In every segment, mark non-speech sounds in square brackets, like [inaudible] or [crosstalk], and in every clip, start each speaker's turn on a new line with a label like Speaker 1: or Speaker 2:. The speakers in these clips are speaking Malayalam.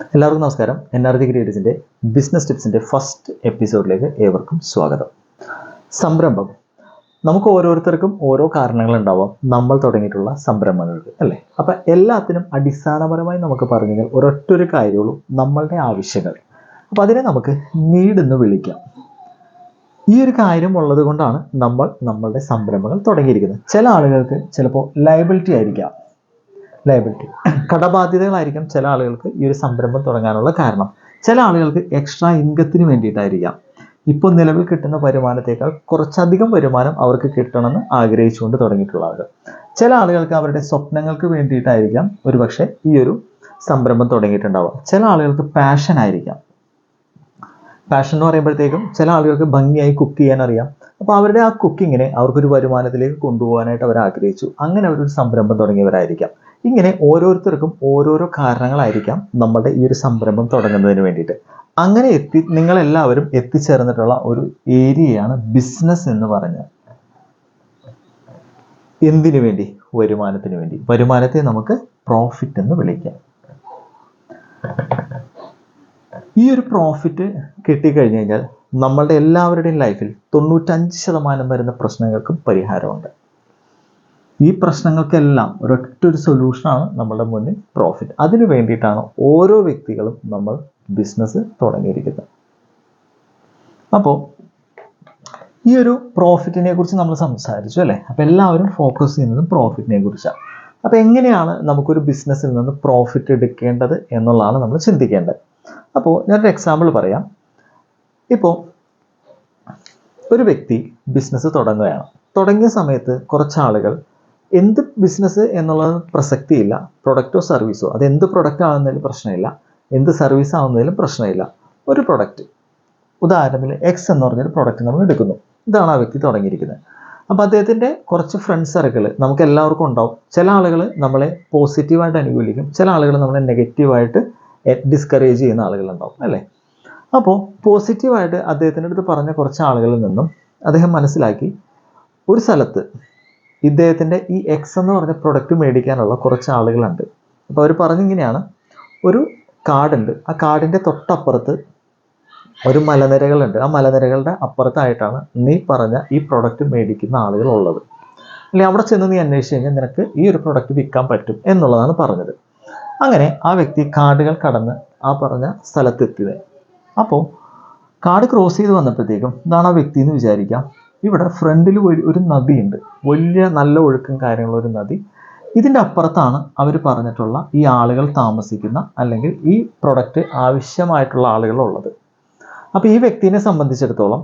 Speaker 1: എല്ലാവർക്കും നമസ്കാരം. എൻ ആർ ജി ക്രിയേറ്റീവ്സിന്റെ ബിസിനസ് ടിപ്സിന്റെ ഫസ്റ്റ് എപ്പിസോഡിലേക്ക് ഏവർക്കും സ്വാഗതം. സംരംഭം. നമുക്ക് ഓരോരുത്തർക്കും ഓരോ കാരണങ്ങളുണ്ടാവാം. നമ്മൾ തുടങ്ങിയിട്ടുള്ള സംരംഭങ്ങൾക്ക് അല്ലേ? അപ്പം എല്ലാത്തിനും അടിസ്ഥാനപരമായി നമുക്ക് പറഞ്ഞു കഴിഞ്ഞാൽ ഒരൊറ്റൊരു കാര്യമുള്ളൂ നമ്മളുടെ ആവശ്യങ്ങൾ. അപ്പം അതിനെ നമുക്ക് നീടെന്ന് വിളിക്കാം. ഈ ഒരു കാര്യം ഉള്ളത് കൊണ്ടാണ് നമ്മൾ നമ്മളുടെ സംരംഭങ്ങൾ തുടങ്ങിയിരിക്കുന്നത്. ചില ആളുകൾക്ക് ചിലപ്പോൾ ലയബിലിറ്റി ആയിരിക്കാം. ലയബിലിറ്റി കടബാധ്യതകളായിരിക്കും ചില ആളുകൾക്ക് ഈ ഒരു സംരംഭം തുടങ്ങാനുള്ള കാരണം. ചില ആളുകൾക്ക് എക്സ്ട്രാ ഇൻകത്തിന് വേണ്ടിയിട്ടായിരിക്കാം. ഇപ്പോൾ നിലവിൽ കിട്ടുന്ന വരുമാനത്തേക്കാൾ കുറച്ചധികം വരുമാനം അവർക്ക് കിട്ടണമെന്ന് ആഗ്രഹിച്ചുകൊണ്ട് തുടങ്ങിയിട്ടുള്ള ആളുകൾ ചില ആളുകൾക്ക് അവരുടെ സ്വപ്നങ്ങൾക്ക് വേണ്ടിയിട്ടായിരിക്കാം ഒരുപക്ഷെ ഈ ഒരു സംരംഭം തുടങ്ങിയിട്ടുണ്ടാവുക. ചില ആളുകൾക്ക് പാഷൻ ആയിരിക്കാം. പാഷൻ എന്ന് പറയുമ്പോഴത്തേക്കും ചില ആളുകൾക്ക് ഭംഗിയായി കുക്ക് ചെയ്യാൻ അറിയാം. അപ്പോൾ അവരുടെ ആ കുക്കിങ്ങിനെ അവർക്കൊരു വരുമാനത്തിലേക്ക് കൊണ്ടുപോകാനായിട്ട് അവർ ആഗ്രഹിച്ചു. അങ്ങനെ അവരൊരു സംരംഭം തുടങ്ങിയവരായിരിക്കാം. ഇങ്ങനെ ഓരോരുത്തർക്കും ഓരോരോ കാരണങ്ങളായിരിക്കാം നമ്മളുടെ ഈ ഒരു സംരംഭം തുടങ്ങുന്നതിന് വേണ്ടിയിട്ട്. അങ്ങനെ എത്തി നിങ്ങളെല്ലാവരും എത്തിച്ചേർന്നിട്ടുള്ള ഒരു ഏരിയയാണ് ബിസിനസ് എന്ന് പറഞ്ഞാൽ. എന്തിനു വേണ്ടി? വരുമാനത്തിന് വേണ്ടി. വരുമാനത്തെ നമുക്ക് പ്രോഫിറ്റ് എന്ന് വിളിക്കാം. ഈ ഒരു പ്രോഫിറ്റ് കിട്ടിക്കഴിഞ്ഞ് കഴിഞ്ഞാൽ നമ്മളുടെ എല്ലാവരുടെയും ലൈഫിൽ തൊണ്ണൂറ്റഞ്ച് ശതമാനം വരുന്ന പ്രശ്നങ്ങൾക്കും പരിഹാരമുണ്ട്. ഈ പ്രശ്നങ്ങൾക്കെല്ലാം ഒരൊറ്റ ഒരു സൊല്യൂഷനാണ് നമ്മളുടെ മുന്നിൽ പ്രോഫിറ്റ് അതിനു വേണ്ടിയിട്ടാണ് ഓരോ വ്യക്തികളും നമ്മൾ ബിസിനസ് തുടങ്ങിയിരിക്കുന്നത്. അപ്പോൾ ഈ ഒരു പ്രോഫിറ്റിനെ കുറിച്ച് നമ്മൾ സംസാരിച്ചു അല്ലേ? അപ്പോൾ എല്ലാവരും ഫോക്കസ് ചെയ്യുന്നത് പ്രോഫിറ്റിനെ കുറിച്ചാണ്. അപ്പോൾ എങ്ങനെയാണ് നമുക്കൊരു ബിസിനസ്സിൽ നിന്ന് പ്രോഫിറ്റ് എടുക്കേണ്ടത് എന്നുള്ളതാണ് നമ്മൾ ചിന്തിക്കേണ്ടത്. അപ്പോൾ ഞാനൊരു എക്സാമ്പിൾ പറയാം. ഇപ്പോൾ ഒരു വ്യക്തി ബിസിനസ് തുടങ്ങുകയാണ്. തുടങ്ങിയ സമയത്ത് കുറച്ച് ആളുകൾ എന്ത് ബിസിനസ് എന്നുള്ളത് പ്രസക്തിയില്ല. പ്രൊഡക്റ്റോ സർവീസോ അത് എന്ത് പ്രൊഡക്റ്റ് ആവുന്നതിലും പ്രശ്നമില്ല. എന്ത് സർവീസ് ആവുന്നതിലും പ്രശ്നമില്ല. ഒരു പ്രൊഡക്റ്റ് ഉദാഹരണത്തിന് എക്സ് എന്ന് പറഞ്ഞൊരു പ്രൊഡക്റ്റ് നമ്മൾ എടുക്കുന്നു. ഇതാണ് ആ വ്യക്തി തുടങ്ങിയിരിക്കുന്നത്. അപ്പോൾ അദ്ദേഹത്തിന്റെ കുറച്ച് ഫ്രണ്ട് സർക്കിൾ നമുക്ക് എല്ലാവർക്കും ഉണ്ടാവും. ചില ആളുകൾ നമ്മളെ പോസിറ്റീവായിട്ട് അനുകൂലിക്കും. ചില ആളുകൾ നമ്മളെ നെഗറ്റീവായിട്ട് ഡിസ്കറേജ് ചെയ്യുന്ന ആളുകളുണ്ടാവും അല്ലേ? അപ്പോൾ പോസിറ്റീവായിട്ട് അദ്ദേഹത്തിന്റെ അടുത്ത് പറഞ്ഞ കുറച്ച് ആളുകളിൽ നിന്നും അദ്ദേഹം മനസ്സിലാക്കി ഒരു സ്ഥലത്ത് ഇദ്ദേഹത്തിന്റെ ഈ എക്സ് എന്ന് പറഞ്ഞ പ്രൊഡക്റ്റ് മേടിക്കാനുള്ള കുറച്ച് ആളുകളുണ്ട്. അപ്പോൾ അവർ പറഞ്ഞിങ്ങനെയാണ് ഒരു കാടുണ്ട്. ആ കാടിന്റെ തൊട്ടപ്പുറത്ത് ഒരു മലനിരകളുണ്ട്. ആ മലനിരകളുടെ അപ്പുറത്തായിട്ടാണ് നീ പറഞ്ഞ ഈ പ്രൊഡക്റ്റ് മേടിക്കുന്ന ആളുകൾ ഉള്ളത് അല്ലെങ്കിൽ അവിടെ ചെന്ന് നീ അന്വേഷിച്ച് കഴിഞ്ഞാൽ നിനക്ക് ഈ ഒരു പ്രൊഡക്റ്റ് വിൽക്കാൻ പറ്റും എന്നുള്ളതാണ് പറഞ്ഞത്. അങ്ങനെ ആ വ്യക്തി കാടുകൾ കടന്ന് ആ പറഞ്ഞ സ്ഥലത്തെത്തിയത്. അപ്പോൾ കാട് ക്രോസ് ചെയ്ത് വന്നപ്പോഴത്തേക്കും ഇതാണ് ആ വ്യക്തി എന്ന് വിചാരിക്കാം ഇവിടെ ഫ്രണ്ടിൽ ഒരു നദിയുണ്ട്. വലിയ നല്ല ഒഴുക്കും കാര്യങ്ങളുള്ള ഒരു നദി. ഇതിന്റെ അപ്പുറത്താണ് അവർ പറഞ്ഞിട്ടുള്ള ഈ ആളുകൾ താമസിക്കുന്ന അല്ലെങ്കിൽ ഈ പ്രൊഡക്റ്റ് ആവശ്യമായിട്ടുള്ള ആളുകളുള്ളത് അപ്പോൾ ഈ വ്യക്തിനെ സംബന്ധിച്ചിടത്തോളം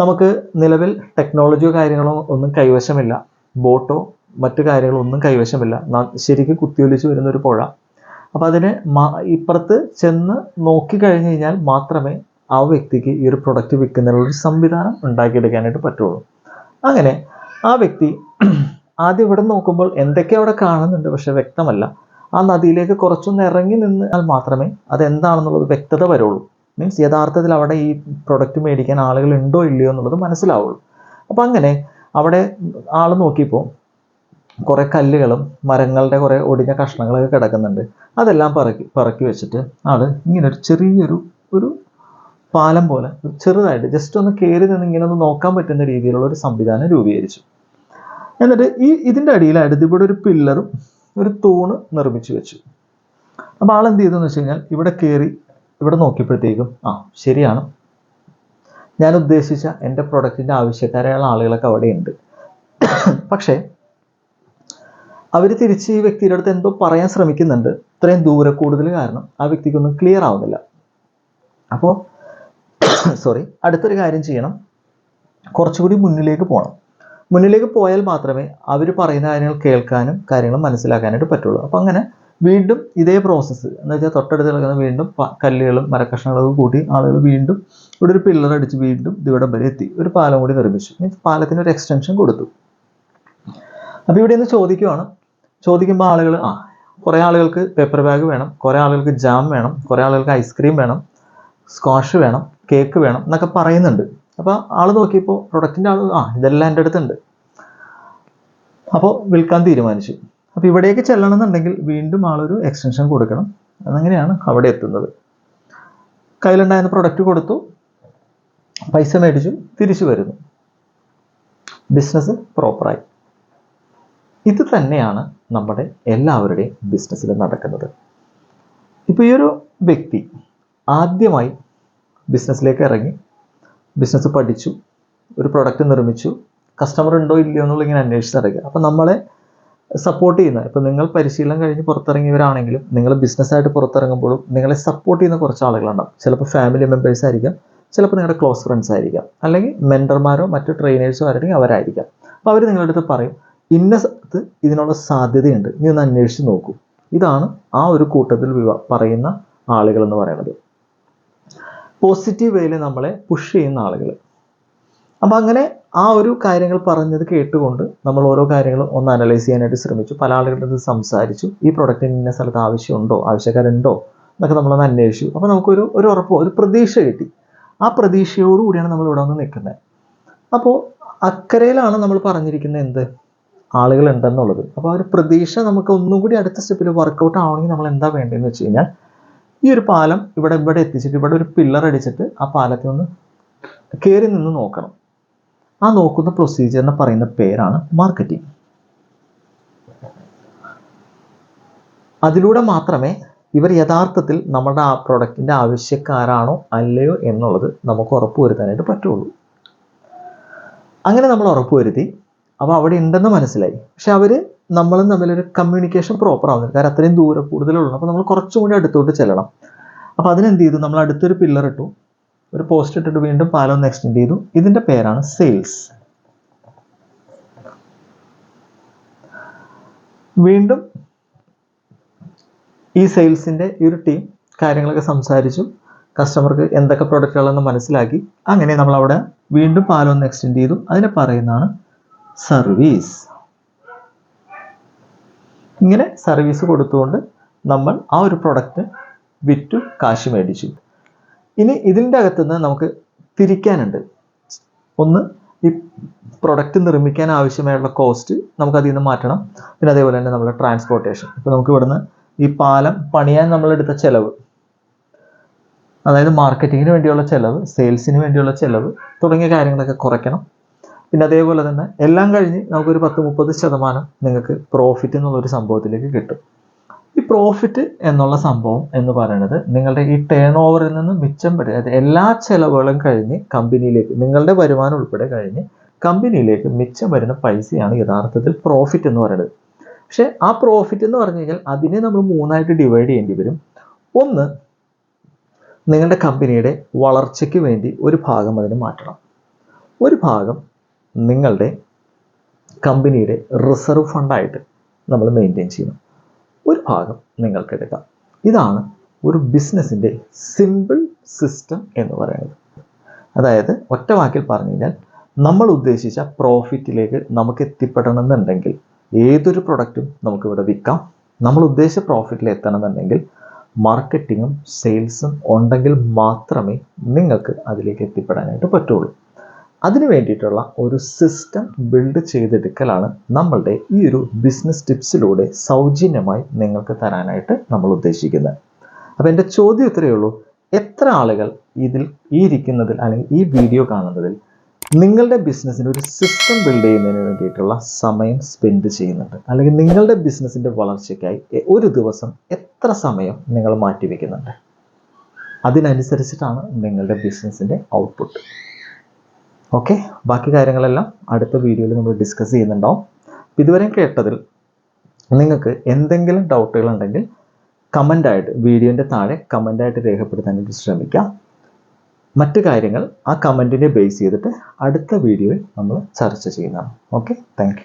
Speaker 1: നമുക്ക് നിലവിൽ ടെക്നോളജിയോ കാര്യങ്ങളോ ഒന്നും കൈവശമില്ല. ബോട്ടോ മറ്റ് കാര്യങ്ങളോ ഒന്നും കൈവശമില്ല. ശരിക്കും കുത്തിയൊലിച്ച് വരുന്ന ഒരു പുഴ. അപ്പോൾ അതിനെ ഇപ്പുറത്ത് ചെന്ന് നോക്കി കഴിഞ്ഞ് കഴിഞ്ഞാൽ മാത്രമേ ആ വ്യക്തിക്ക് ഈ ഒരു പ്രൊഡക്റ്റ് വിൽക്കുന്നതിനുള്ള ഒരു സംവിധാനം ഉണ്ടാക്കിയെടുക്കാനായിട്ട് പറ്റുള്ളൂ. അങ്ങനെ ആ വ്യക്തി [clears throat] ആദ്യം ഇവിടെ നോക്കുമ്പോൾ എന്തൊക്കെ അവിടെ കാണുന്നുണ്ട്? പക്ഷെ വ്യക്തമല്ല. ആ നദിയിലേക്ക് കുറച്ചൊന്ന് ഇറങ്ങി നിന്നാൽ മാത്രമേ അതെന്താണെന്നുള്ളത് വ്യക്തത വരുള്ളൂ. മീൻസ് യഥാർത്ഥത്തിൽ അവിടെ ഈ പ്രൊഡക്റ്റ് മേടിക്കാൻ ആളുകൾ ഉണ്ടോ ഇല്ലയോ എന്നുള്ളത് മനസ്സിലാവുള്ളൂ. അപ്പം അങ്ങനെ അവിടെ ആൾ നോക്കിയപ്പോൾ കുറേ കല്ലുകളും മരങ്ങളുടെ കുറേ ഒടിഞ്ഞ കഷ്ണങ്ങളൊക്കെ കിടക്കുന്നുണ്ട്. അതെല്ലാം പറക്കി പറക്കി വെച്ചിട്ട് ആൾ ഇങ്ങനെ ഒരു ചെറിയൊരു ഒരു പാലം പോലെ ചെറുതായിട്ട് ജസ്റ്റ് ഒന്ന് കയറി നിന്ന് ഇങ്ങനെ ഒന്ന് നോക്കാൻ പറ്റുന്ന രീതിയിലുള്ള ഒരു സംവിധാനം രൂപീകരിച്ചു. എന്നിട്ട് ഈ ഇതിന്റെ അടിയിലായിട്ട് ഇവിടെ ഒരു പില്ലറും ഒരു തൂണ് നിർമ്മിച്ചു വെച്ചു. അപ്പോൾ ആൾ എന്ത് ചെയ്തെന്ന് വെച്ച് കഴിഞ്ഞാൽ ഇവിടെ കയറി ഇവിടെ നോക്കിയപ്പോഴത്തേക്കും ആ ശരിയാണ്. ഞാൻ ഉദ്ദേശിച്ച എന്റെ പ്രൊഡക്റ്റിന്റെ ആവശ്യക്കാരായുള്ള ആളുകളൊക്കെ അവിടെ ഉണ്ട് പക്ഷേ അവർ തിരിച്ച് ഈ വ്യക്തിയുടെ അടുത്ത് എന്തോ പറയാൻ ശ്രമിക്കുന്നുണ്ട്. ഇത്രയും ദൂരെ കൂടുതൽ കാരണം ആ വ്യക്തിക്കൊന്നും ക്ലിയർ ആവുന്നില്ല. അപ്പോൾ [coughs] സോറി അടുത്തൊരു കാര്യം ചെയ്യണം. കുറച്ചുകൂടി മുന്നിലേക്ക് പോകണം മുന്നിലേക്ക് പോയാൽ മാത്രമേ അവർ പറയുന്ന കാര്യങ്ങൾ കേൾക്കാനും കാര്യങ്ങൾ മനസ്സിലാക്കാനായിട്ട് പറ്റുള്ളൂ. അപ്പോൾ അങ്ങനെ വീണ്ടും ഇതേ പ്രോസസ്സ് എന്ന് വെച്ചാൽ തൊട്ടടുത്ത് കിടക്കുന്ന വീണ്ടും കല്ലുകളും മരക്കഷ്ണങ്ങളും കൂട്ടി ആളുകൾ വീണ്ടും ഇവിടെ ഒരു പില്ലർ അടിച്ച് വീണ്ടും ഇവിടം വരെ എത്തി. ഒരു പാലം കൂടി നിർമ്മിച്ചു. മീൻസ് പാലത്തിന് ഒരു എക്സ്റ്റൻഷൻ കൊടുത്തു. അപ്പോൾ ഇവിടെ നിന്ന് ചോദിക്കുവാണ്. ചോദിക്കുമ്പോൾ ആളുകൾ ആ കുറേ ആളുകൾക്ക് പേപ്പർ ബാഗ് വേണം. കുറേ ആളുകൾക്ക് ജാം വേണം. കുറേ ആളുകൾക്ക് ഐസ്ക്രീം വേണം. സ്ക്വാഷ് വേണം. കേക്ക് വേണം എന്നൊക്കെ പറയുന്നുണ്ട്. അപ്പോൾ ആൾ നോക്കിയപ്പോൾ പ്രൊഡക്റ്റിന്റെ ആൾ ആ ഇതെല്ലാം എന്റെ അടുത്തുണ്ട്. അപ്പോൾ വിൽക്കാൻ തീരുമാനിച്ചു. അപ്പോൾ ഇവിടേക്ക് ചെല്ലണം എന്നുണ്ടെങ്കിൽ വീണ്ടും ആളൊരു എക്സ്റ്റൻഷൻ കൊടുക്കണം. അതങ്ങനെയാണ് അവിടെ എത്തുന്നത്. കയ്യിലുണ്ടായിരുന്ന പ്രൊഡക്റ്റ് കൊടുത്തു. പൈസ മേടിച്ചു. തിരിച്ചു വരുന്നു. ബിസിനസ് പ്രോപ്പറായി ഇത് തന്നെയാണ് നമ്മുടെ എല്ലാവരുടെയും ബിസിനസ്സിൽ നടക്കുന്നത്. ഇപ്പോൾ ഈ ഒരു വ്യക്തി ആദ്യമായി ബിസിനസ്സിലേക്ക് ഇറങ്ങി. ബിസിനസ് പഠിച്ചു. ഒരു പ്രൊഡക്റ്റ് നിർമ്മിച്ചു. കസ്റ്റമർ ഉണ്ടോ ഇല്ലയോ എന്നുള്ള ഇങ്ങനെ അന്വേഷിച്ചിറങ്ങുക അപ്പോൾ നമ്മളെ സപ്പോർട്ട് ചെയ്യുന്ന ഇപ്പോൾ നിങ്ങൾ പരിശീലനം കഴിഞ്ഞ് പുറത്തിറങ്ങിയവരാണെങ്കിലും നിങ്ങൾ ബിസിനസ്സായിട്ട് പുറത്തിറങ്ങുമ്പോഴും നിങ്ങളെ സപ്പോർട്ട് ചെയ്യുന്ന കുറച്ച് ആളുകളുണ്ടാവും. ചിലപ്പോൾ ഫാമിലി മെമ്പേഴ്സ് ആയിരിക്കാം ചിലപ്പോൾ നിങ്ങളുടെ ക്ലോസ് ഫ്രണ്ട്സ് ആയിരിക്കാം അല്ലെങ്കിൽ മെന്റർമാരോ മറ്റു ട്രെയിനേഴ്സോ ആരെങ്കിലും അവരായിരിക്കാം. അപ്പോൾ അവർ നിങ്ങളുടെ അടുത്ത് പറയും ഇന്ന സ്ഥലത്ത് ഇതിനുള്ള സാധ്യതയുണ്ട്. നീ ഒന്ന് അന്വേഷിച്ച് നോക്കൂ. ഇതാണ് ആ ഒരു കൂട്ടത്തിൽ പറയുന്ന ആളുകൾ എന്ന് പറയുന്നത്. പോസിറ്റീവ് വേയിൽ നമ്മളെ പുഷ് ചെയ്യുന്ന ആളുകൾ അപ്പം അങ്ങനെ ആ ഒരു കാര്യങ്ങൾ പറഞ്ഞത് കേട്ടുകൊണ്ട് നമ്മൾ ഓരോ കാര്യങ്ങളും ഒന്ന് അനലൈസ് ചെയ്യാനായിട്ട് ശ്രമിച്ചു. പല ആളുകളുടെ അടുത്ത് സംസാരിച്ചു. ഈ പ്രൊഡക്റ്റിന് ഇന്ന സ്ഥലത്ത് ആവശ്യമുണ്ടോ? ആവശ്യക്കാരുണ്ടോ? എന്നൊക്കെ നമ്മളൊന്ന് അന്വേഷിച്ചു. അപ്പോൾ നമുക്കൊരു ഒരു ഉറപ്പ് ഒരു പ്രതീക്ഷ കിട്ടി. ആ പ്രതീക്ഷയോടുകൂടിയാണ് നമ്മൾ ഇവിടെ വന്ന് നിൽക്കുന്നത്. അപ്പോൾ അക്കരയിലാണ് നമ്മൾ പറഞ്ഞിരിക്കുന്നത് എന്ത്? ആളുകൾ ഉണ്ടെന്നുള്ളത് അപ്പോൾ ആ ഒരു പ്രതീക്ഷ നമുക്ക് ഒന്നും കൂടി അടുത്ത സ്റ്റെപ്പിൽ വർക്കൗട്ട് ആവണമെങ്കിൽ നമ്മൾ എന്താ വേണ്ടതെന്ന് വെച്ച് കഴിഞ്ഞാൽ ഈ ഒരു പാലം ഇവിടെ ഇവിടെ എത്തിച്ചിട്ട് ഇവിടെ ഒരു പില്ലർ അടിച്ചിട്ട് ആ പാലത്തിൽ ഒന്ന് കയറി നിന്ന് നോക്കണം. ആ നോക്കുന്ന പ്രൊസീജിയറിനെ പറയുന്ന പേരാണ് മാർക്കറ്റിംഗ് അതിലൂടെ മാത്രമേ ഇവർ യഥാർത്ഥത്തിൽ നമ്മുടെ ആ പ്രൊഡക്റ്റിന്റെ ആവശ്യക്കാരാണോ അല്ലയോ എന്നുള്ളത് നമുക്ക് ഉറപ്പുവരുത്താനായിട്ട് പറ്റുള്ളൂ. അങ്ങനെ നമ്മൾ ഉറപ്പുവരുത്തി അപ്പോൾ അവിടെ ഉണ്ടെന്ന് മനസ്സിലായി. പക്ഷെ അവർ നമ്മളും തമ്മിലൊരു കമ്മ്യൂണിക്കേഷൻ പ്രോപ്പർ ആവുന്നില്ല. കാരണം അത്രയും ദൂരം കൂടുതലുള്ളൂ. അപ്പോൾ നമ്മൾ കുറച്ചും കൂടി അടുത്തോട്ട് ചെല്ലണം. അപ്പോൾ അതിനെന്ത് ചെയ്തു? നമ്മൾ അടുത്തൊരു പില്ലർ ഇട്ടു. ഒരു പോസ്റ്റ് ഇട്ടിട്ട് വീണ്ടും പാലം ഒന്ന് എക്സ്റ്റെൻഡ് ചെയ്തു. ഇതിന്റെ പേരാണ് സെയിൽസ് വീണ്ടും ഈ സെയിൽസിന്റെ ഈ ഒരു ടീം കാര്യങ്ങളൊക്കെ സംസാരിച്ചു. കസ്റ്റമർക്ക് എന്തൊക്കെ പ്രൊഡക്റ്റുകളെന്ന് മനസ്സിലാക്കി. അങ്ങനെ നമ്മൾ അവിടെ വീണ്ടും പാലം ഒന്ന് എക്സ്റ്റെൻഡ് ചെയ്തു. അതിനെ പറയുന്നതാണ് സർവീസ് ഇങ്ങനെ സർവീസ് കൊടുത്തുകൊണ്ട് നമ്മൾ ആ ഒരു പ്രൊഡക്റ്റ് വിറ്റു കാശ് മേടിച്ചു. ഇനി ഇതിന്റെ അകത്തുനിന്ന് നമുക്ക് തിരിക്കാനുണ്ട്. ഒന്ന് ഈ പ്രൊഡക്റ്റ് നിർമ്മിക്കാൻ ആവശ്യമായുള്ള കോസ്റ്റ് നമുക്ക് അതിൽ നിന്ന് മാറ്റണം. പിന്നെ അതേപോലെ തന്നെ നമ്മുടെ ട്രാൻസ്പോർട്ടേഷൻ ഇപ്പോൾ നമുക്ക് ഇവിടുന്ന് ഈ പാലം പണിയാൻ നമ്മളെടുത്ത ചിലവ് അതായത് മാർക്കറ്റിങ്ങിന് വേണ്ടിയുള്ള ചിലവ് സെയിൽസിന് വേണ്ടിയുള്ള ചിലവ് തുടങ്ങിയ കാര്യങ്ങളൊക്കെ കുറയ്ക്കണം. പിന്നെ അതേപോലെ തന്നെ എല്ലാം കഴിഞ്ഞ് നമുക്കൊരു പത്ത് മുപ്പത് ശതമാനം നിങ്ങൾക്ക് പ്രോഫിറ്റ് എന്നുള്ളൊരു സംഭവത്തിലേക്ക് കിട്ടും. ഈ പ്രോഫിറ്റ് എന്നുള്ള സംഭവം എന്ന് പറയുന്നത് നിങ്ങളുടെ ഈ ടേൺ ഓവറിൽ നിന്ന് മിച്ചം വരെ എല്ലാ ചെലവുകളും കഴിഞ്ഞ് കമ്പനിയിലേക്ക് നിങ്ങളുടെ വരുമാനം ഉൾപ്പെടെ കഴിഞ്ഞ് കമ്പനിയിലേക്ക് മിച്ചം വരുന്ന പൈസയാണ് യഥാർത്ഥത്തിൽ പ്രോഫിറ്റ് എന്ന് പറയുന്നത്. പക്ഷേ ആ പ്രോഫിറ്റ് എന്ന് പറഞ്ഞു കഴിഞ്ഞാൽ അതിനെ നമ്മൾ മൂന്നായിട്ട് ഡിവൈഡ് ചെയ്യേണ്ടി വരും. ഒന്ന് നിങ്ങളുടെ കമ്പനിയുടെ വളർച്ചയ്ക്ക് വേണ്ടി ഒരു ഭാഗം അതിന് മാറ്റണം. ഒരു ഭാഗം നിങ്ങളുടെ കമ്പനിയുടെ റിസർവ് ഫണ്ടായിട്ട് നമ്മൾ മെയിന്റെയിൻ ചെയ്യണം ഒരു ഭാഗം നിങ്ങൾക്ക് എടുക്കാം. ഇതാണ് ഒരു ബിസിനസ്സിന്റെ സിമ്പിൾ സിസ്റ്റം എന്ന് പറയുന്നത്. അതായത് ഒറ്റ വാക്കിൽ പറഞ്ഞു കഴിഞ്ഞാൽ നമ്മൾ ഉദ്ദേശിച്ച പ്രോഫിറ്റിലേക്ക് നമുക്ക് എത്തിപ്പെടണമെന്നുണ്ടെങ്കിൽ ഏതൊരു പ്രൊഡക്റ്റും നമുക്കിവിടെ വിൽക്കാം. നമ്മൾ ഉദ്ദേശിച്ച പ്രോഫിറ്റിൽ എത്തണമെന്നുണ്ടെങ്കിൽ മാർക്കറ്റിങ്ങും സെയിൽസും ഉണ്ടെങ്കിൽ മാത്രമേ നിങ്ങൾക്ക് അതിലേക്ക് എത്തിപ്പെടാനായിട്ട് പറ്റുള്ളൂ. അതിനു വേണ്ടിയിട്ടുള്ള ഒരു സിസ്റ്റം ബിൽഡ് ചെയ്തെടുക്കലാണ് നമ്മളുടെ ഈ ഒരു ബിസിനസ് ടിപ്സിലൂടെ സൗജന്യമായി നിങ്ങൾക്ക് തരാനായിട്ട് നമ്മൾ ഉദ്ദേശിക്കുന്നത്. അപ്പോൾ എന്റെ ചോദ്യം ഇത്രയേ ഉള്ളൂ. എത്ര ആളുകൾ ഇതിൽ ഈ ഇരിക്കുന്നതിൽ അല്ലെങ്കിൽ ഈ വീഡിയോ കാണുന്നതിൽ നിങ്ങളുടെ ബിസിനസ്സിന് ഒരു സിസ്റ്റം ബിൽഡ് ചെയ്യുന്നതിന് വേണ്ടിയിട്ടുള്ള സമയം സ്പെൻഡ് ചെയ്യുന്നുണ്ട്? അല്ലെങ്കിൽ നിങ്ങളുടെ ബിസിനസ്സിന്റെ വളർച്ചയ്ക്കായി ഒരു ദിവസം എത്ര സമയം നിങ്ങൾ മാറ്റിവെക്കുന്നുണ്ട്? അതിനനുസരിച്ചിട്ടാണ് നിങ്ങളുടെ ബിസിനസ്സിന്റെ ഔട്ട്പുട്ട് ഓക്കെ ബാക്കി കാര്യങ്ങളെല്ലാം അടുത്ത വീഡിയോയിൽ നമ്മൾ ഡിസ്കസ് ചെയ്യുന്നുണ്ടാവും. ഇതുവരെ കേട്ടതിൽ നിങ്ങൾക്ക് എന്തെങ്കിലും ഡൗട്ടുകൾ ഉണ്ടെങ്കിൽ കമന്റായിട്ട് വീഡിയോന്റെ താഴെ കമന്റായിട്ട് രേഖപ്പെടുത്താനായിട്ട് ശ്രമിക്കാം. മറ്റു കാര്യങ്ങൾ ആ കമന്റിനെ ബേസ് ചെയ്തിട്ട് അടുത്ത വീഡിയോയിൽ നമ്മൾ ചർച്ച ചെയ്യുന്നതാണ് ഓക്കെ താങ്ക്